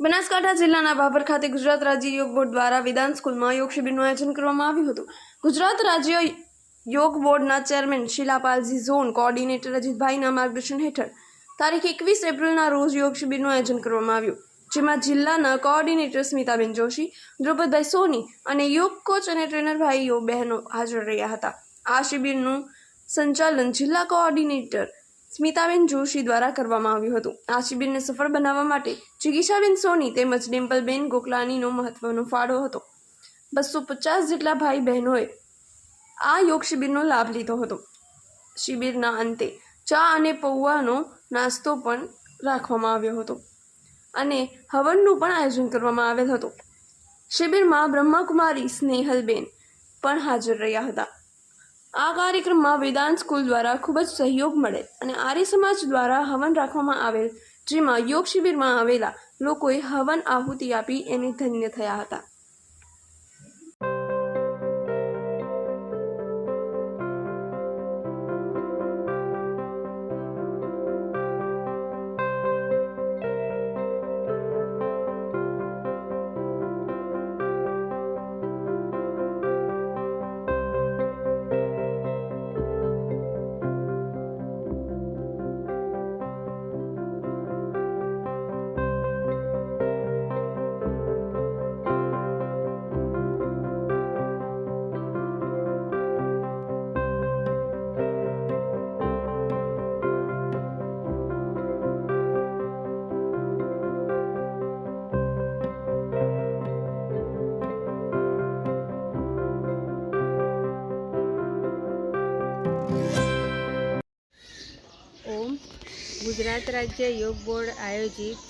બનાસકાંઠા જિલ્લાના ભાભર ખાતે ગુજરાત રાજ્ય યોગ બોર્ડ દ્વારા વિધાન સ્કૂલમાં યોગ શિબિરનું આયોજન કરવામાં આવ્યું હતું. ગુજરાત રાજ્ય યોગ બોર્ડના ચેરમેન શિલાપાલજી ઝોન કોઓર્ડિનેટર અજીતભાઈના માર્ગદર્શન હેઠળ તારીખ એકવીસ એપ્રિલના રોજ યોગ શિબિરનું આયોજન કરવામાં આવ્યું. જેમાં જિલ્લાના કોઓર્ડિનેટર સ્મિતાબેન જોશી, દ્રૌપદભાઈ સોની અને યોગ કોચ અને ટ્રેનર ભાઈઓ બહેનો હાજર રહ્યા હતા. આ શિબિરનું સંચાલન જિલ્લા કોઓર્ડિનેટર સ્મિતાબેન જોશી દ્વારા કરવામાં આવ્યું હતું. આ શિબિરને સફળ બનાવવા માટે જિગીશાબેન સોની તેમજ ડિમ્પલબેન ગોકલાનીનો મહત્વનો ફાળો હતો. બસો પચાસ જેટલા ભાઈ બહેનોએ આ યોગ શિબિરનો લાભ લીધો હતો. શિબિરના અંતે ચા અને પૌવાનો નાસ્તો પણ રાખવામાં આવ્યો હતો અને હવનનું પણ આયોજન કરવામાં આવેલ હતું. શિબિરમાં બ્રહ્માકુમારી સ્નેહલબેન પણ હાજર રહ્યા હતા. આ કાર્યક્રમમાં વેદાંત સ્કૂલ દ્વારા ખૂબ જ સહયોગ મળે અને આર્ય સમાજ દ્વારા હવન રાખવામાં આવેલ, જેમાં યોગ શિબિરમાં આવેલા લોકોએ હવન આહુતિ આપી એને ધન્ય થયા હતા. ઓમ. ગુજરાત રાજ્ય યોગ બોર્ડ આયોજિત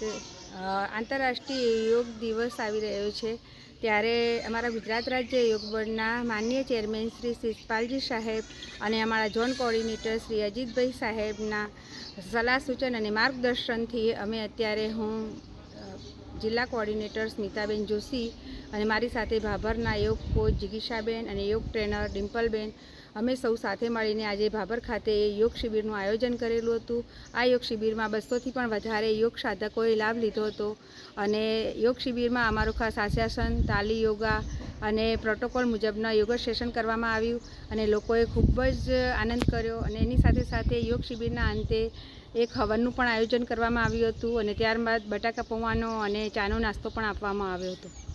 આંતરરાષ્ટ્રીય યોગ દિવસ આવી રહ્યો છે. ત્યારે અમારા ગુજરાત રાજ્ય યોગ બોર્ડના માન્ય ચેરમેન શ્રી શિષપાલજી સાહેબ અને અમારા ઝોન કોઓર્ડિનેટર શ્રી અજીતભાઈ સાહેબના સલાહ સૂચન અને માર્ગદર્શનથી અમે અત્યારે હું જિલ્લા કોઓર્ડિનેટર સ્મિતાબેન જોશી અને મારી સાથે ભાભરના યોગ કોચ જિગીષાબેન અને યોગ ટ્રેનર ડિમ્પલબેન. અમે સૌ સાથે મળીને આજે ભાભર ખાતે યોગ શિબિરનું આયોજન કરેલું હતું. આ યોગ શિબિરમાં બસોથી પણ વધારે યોગ સાધકોએ લાભ લીધો હતો. અને યોગ શિબિરમાં અમારું ખાસ આસ્યાસન તાલી યોગા અને પ્રોટોકોલ મુજબના યોગા સેશન કરવામાં આવ્યું અને લોકોએ ખૂબ જ આનંદ કર્યો. અને એની સાથે સાથે યોગ શિબિરના અંતે એક હવનનું પણ આયોજન કરવામાં આવ્યું હતું અને ત્યારબાદ બટાકા પૌવાનો અને ચાનો નાસ્તો પણ આપવામાં આવ્યો હતો.